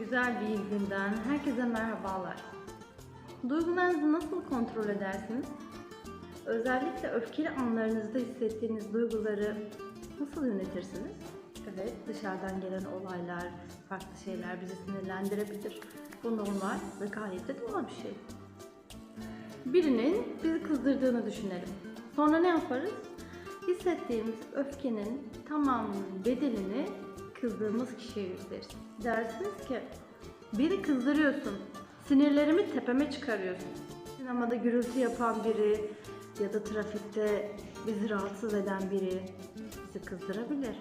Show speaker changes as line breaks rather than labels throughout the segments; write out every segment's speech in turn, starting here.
Güzel bir günden herkese merhabalar. Duygularınızı nasıl kontrol edersiniz? Özellikle öfkeli anlarınızda hissettiğiniz duyguları nasıl yönetirsiniz? Evet, dışarıdan gelen olaylar, farklı şeyler bizi sinirlendirebilir. Bu normal ve gayet de doğal bir şey. Birinin bizi kızdırdığını düşünelim. Sonra ne yaparız? Hissettiğimiz öfkenin tamamının bedelini kızdığımız kişiye yükleriz. Dersiniz ki biri kızdırıyorsun, sinirlerimi tepeme çıkarıyorsun. Sinemada gürültü yapan biri ya da trafikte bizi rahatsız eden biri bizi kızdırabilir.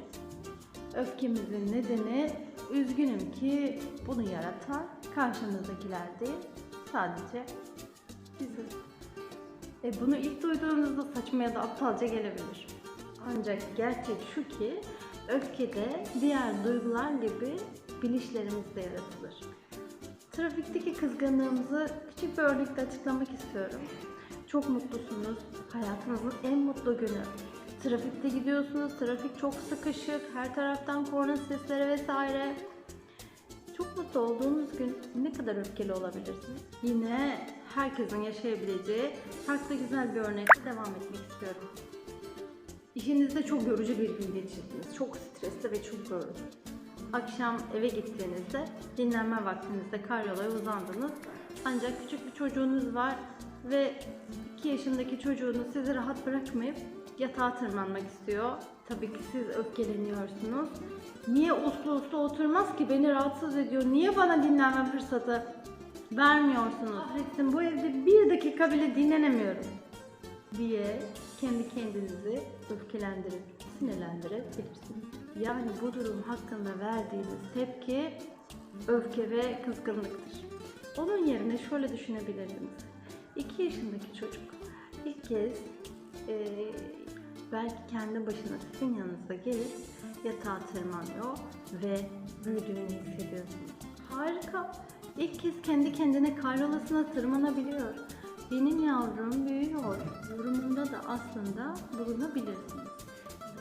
Öfkemizin nedeni üzgünüm ki bunu yaratan karşımızdakiler değil, sadece biziz. E bunu ilk duyduğunuzda saçma ya da aptalca gelebilir. Ancak gerçek şu ki öfkede diğer duygular gibi bilinçlerimizde yaratılır. Trafikteki kızgınlığımızı küçük bir örnekle açıklamak istiyorum. Çok mutlusunuz, hayatınızın en mutlu günü. Trafikte gidiyorsunuz, trafik çok sıkışık, her taraftan korna sesleri vesaire. Çok mutlu olduğunuz gün ne kadar öfkeli olabilirsiniz? Yine herkesin yaşayabileceği farklı güzel bir örnekle devam etmek istiyorum. İşinizde çok yorucu bir gün geçirdiniz. Çok stresli ve çok yorgun. Akşam eve gittiğinizde dinlenme vaktinizde karyolaya uzandınız. Ancak küçük bir çocuğunuz var ve 2 yaşındaki çocuğunuz sizi rahat bırakmayıp yatağa tırmanmak istiyor. Tabii ki siz öfkeleniyorsunuz. Niye uslu uslu oturmaz ki beni rahatsız ediyor? Niye bana dinlenme fırsatı vermiyorsunuz? Ettim bu evde bir dakika bile dinlenemiyorum diye kendi kendinizi öfkelendirip sinirlendirebilirsiniz. Yani bu durum hakkında verdiğiniz tepki öfke ve kızgınlıktır. Onun yerine şöyle düşünebilirsiniz. 2 yaşındaki çocuk ilk kez e, belki kendi başına sizin yanınıza gelip yatağa tırmanıyor ve büyüdüğünü hissediyorsunuz. Harika. İlk kez kendi kendine karyolasına tırmanabiliyor. Benim yavrum büyüyor. Yorumunda da aslında bulunabilirsiniz.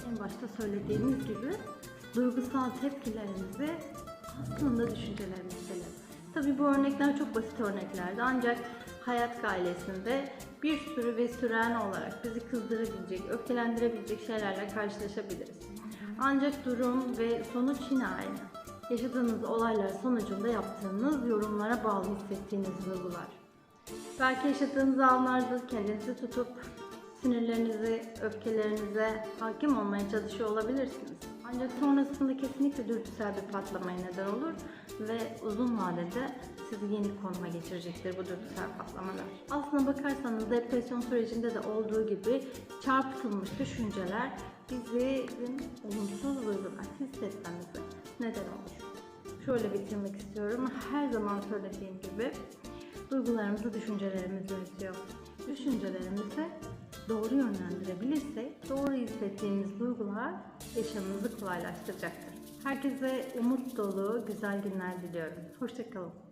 En başta söylediğimiz gibi duygusal tepkilerimizi aslında düşüncelerimiz Tabii bu örnekler çok basit örneklerdi ancak hayat gailesinde bir sürü ve süren olarak bizi kızdırabilecek, öfkelendirebilecek şeylerle karşılaşabiliriz. Ancak durum ve sonuç yine aynı. Yaşadığınız olaylar sonucunda yaptığınız yorumlara bağlı hissettiğiniz duygular. Belki yaşadığınız anlarda kendinizi tutup sinirlerinizi, öfkelerinize hakim olmaya çalışıyor olabilirsiniz. Ancak sonrasında kesinlikle dürtüsel bir patlamaya neden olur ve uzun vadede sizi yeni konuma geçirecektir bu dürtüsel patlamalar. Aslına bakarsanız depresyon sürecinde de olduğu gibi çarpıtılmış düşünceler bizim olumsuz duygular hissetmemize neden olur. Şöyle bitirmek istiyorum. Her zaman söylediğim gibi duygularımızı düşüncelerimiz yönetiyor. Düşüncelerimizi doğru yönlendirebilirsek doğru hissettiğimiz duygular yaşamımızı kolaylaştıracaktır. Herkese umut dolu güzel günler diliyorum. Hoşçakalın.